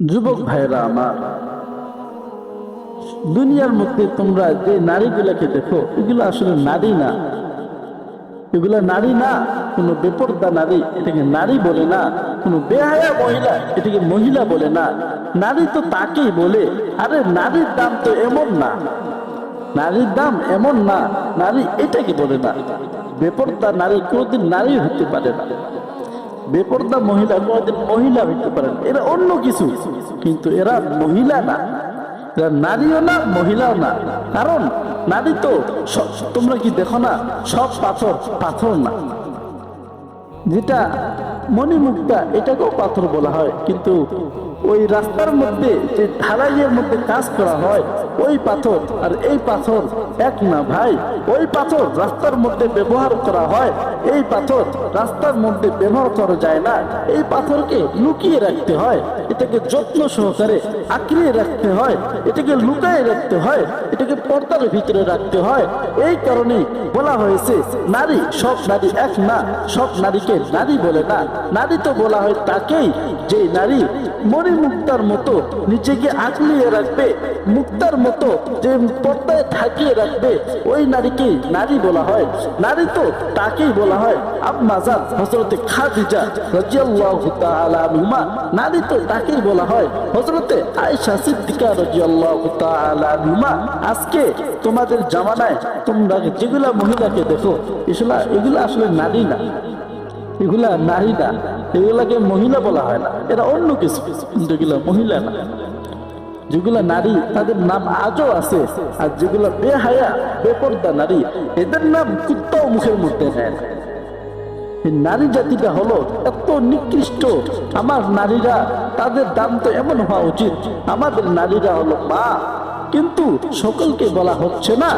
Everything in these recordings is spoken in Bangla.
যুবক ভাইরা আমার, দুনিয়ার মধ্যে তোমরা যে নারীগুলাকে দেখো, এগুলো আসলে নারী না। এগুলা নারী না, কোনো বেপর্দা নারী, এটাকে নারী বলে না। কোনো বেহায়া মহিলা, এটাকে মহিলা বলে না। নারী তো তাকেই বলে, আরে নারীর দাম তো এমন না। নারীর দাম এমন না, নারী এটাকে বলে না। বেপর্দা নারী কোনোদিন নারী হতে পারে না। বেপর্দা মহিলা কোনোদিন মহিলা হইতে পারে এরা অন্য কিছু। কিন্তু এরা মহিলা না। নারীও না, মহিলাও না। কারণ নারী তো তোমরা কি দেখো না? সব পাথর পাথর না। যেটা মণিমুক্তা এটাকেও পাথর বলা হয়। কিন্তু ওই রাস্তার মধ্যে, যে ঢালাইয়ের মধ্যে কাজ করা হয়, ওই পাথর আর এই পাথর এক না ভাই। ওই পাথর রাস্তার মধ্যে ব্যবহার করা হয়, এই পাথর রাস্তার মধ্যে ব্যবহার করা যায় না। এই পাথরকে লুকিয়ে রাখতে হয়, এটাকে যত্ন সহকারে আঁকড়িয়ে রাখতে হয়, এটাকে লুকায়ে রাখতে হয়, এটাকে পর্দার ভিতরে রাখতে হয়। এই কারণেই বলা হয়েছে, নারী সব নারী এক না, সব নারীকে নারী বলে না। নারী তো বলা হয় তাকেই, যে নারী মণি মুক্তার মতো নিজেকে আগলিয়ে রাখবে, মুক্তার মতো যে পর্দায় থাকিয়ে রাখবে, ওই নারীকেই নারী বলা হয়। নারী তো তাকেই বলা হয়। আম্মাজান হজরতে খাদিজা রাজিয়াল্লাহু তাআলা আনহুমা নারী তো তাকেই বলা হয়। হজরতে আয়েশা সিদ্দিকা রাজিয়াল্লাহু তাআলা আজকে তোমাদের জামানায় তোমরা যেগুলা মহিলাকে দেখো এগুলা আসলে নারী না। এগুলা নারী না। এগুলাকে মহিলা বলা হয় না। এরা অন্য কিছু, কিন্তু এগুলা মহিলা না। যেগুলা নারী, তাদের নাম আজও আছে। আর যেগুলা বেহায়া, বেপর্দা নারী, এদের নাম কুত্তাও মুখের মধ্যে নেয় না। নারী জাতিটা হলো এত নিকৃষ্ট। আমার নারীরা, তাদের দাম তো এমন হওয়া উচিত। আমাদের নারীরা হলো মা। কিন্তু সকলকে বলা হচ্ছে না।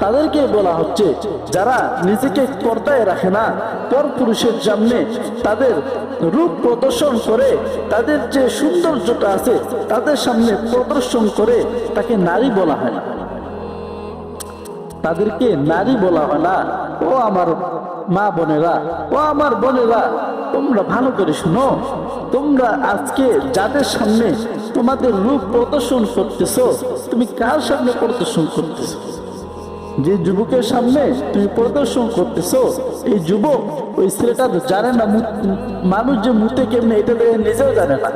তাদেরকে বলা হচ্ছে, যারা নিজেকে পর্দায় রাখে না পর পুরুষের সামনে তাদের রূপ প্রদর্শন করে, তাদের যে সৌন্দর্যটা আছে, তাদের সামনে প্রদর্শন করে তাকে নারী বলা হয়। না তাদেরকে নারী বলা হয় না। ও আমার মা বোনেরা, ও আমার বোনেরা, তোমরা ভালো করে শুনো। তোমরা আজকে যাদের সামনে তোমাদের রূপ প্রদর্শন করতেছো, তুমি কার সামনে প্রদর্শন করতেছো? যে যুবকের সামনে তুমি প্রদর্শন করতেছো, এই যুবক, ওই ছেলেটা তো জানে না মানুষ যে মুতে কেমনে, এটা নিজেও জানে না।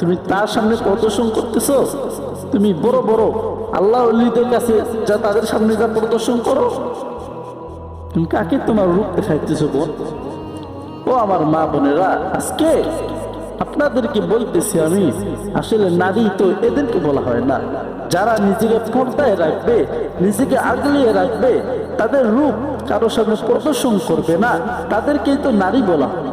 তুমি তার সামনে প্রদর্শন করতেছো? তুমি বড় বড় আল্লাহ কাছে যা তাদের সামনে যা প্রদর্শন করো, তুমি কাকে তোমার রূপ দেখাইতেছো বোন ও আমার মা বোনেরা, আজকে আপনাদেরকে বলতেছি আমি, আসলে নারী তো এদেরকে বলা হয় না। যারা নিজেকে পর্দায় রাখবে, নিজেকে আগলিয়ে রাখবে, তাদের রূপ কারও সামনে প্রদর্শন করবে না। তাদেরকেই তো নারী বলা হয়।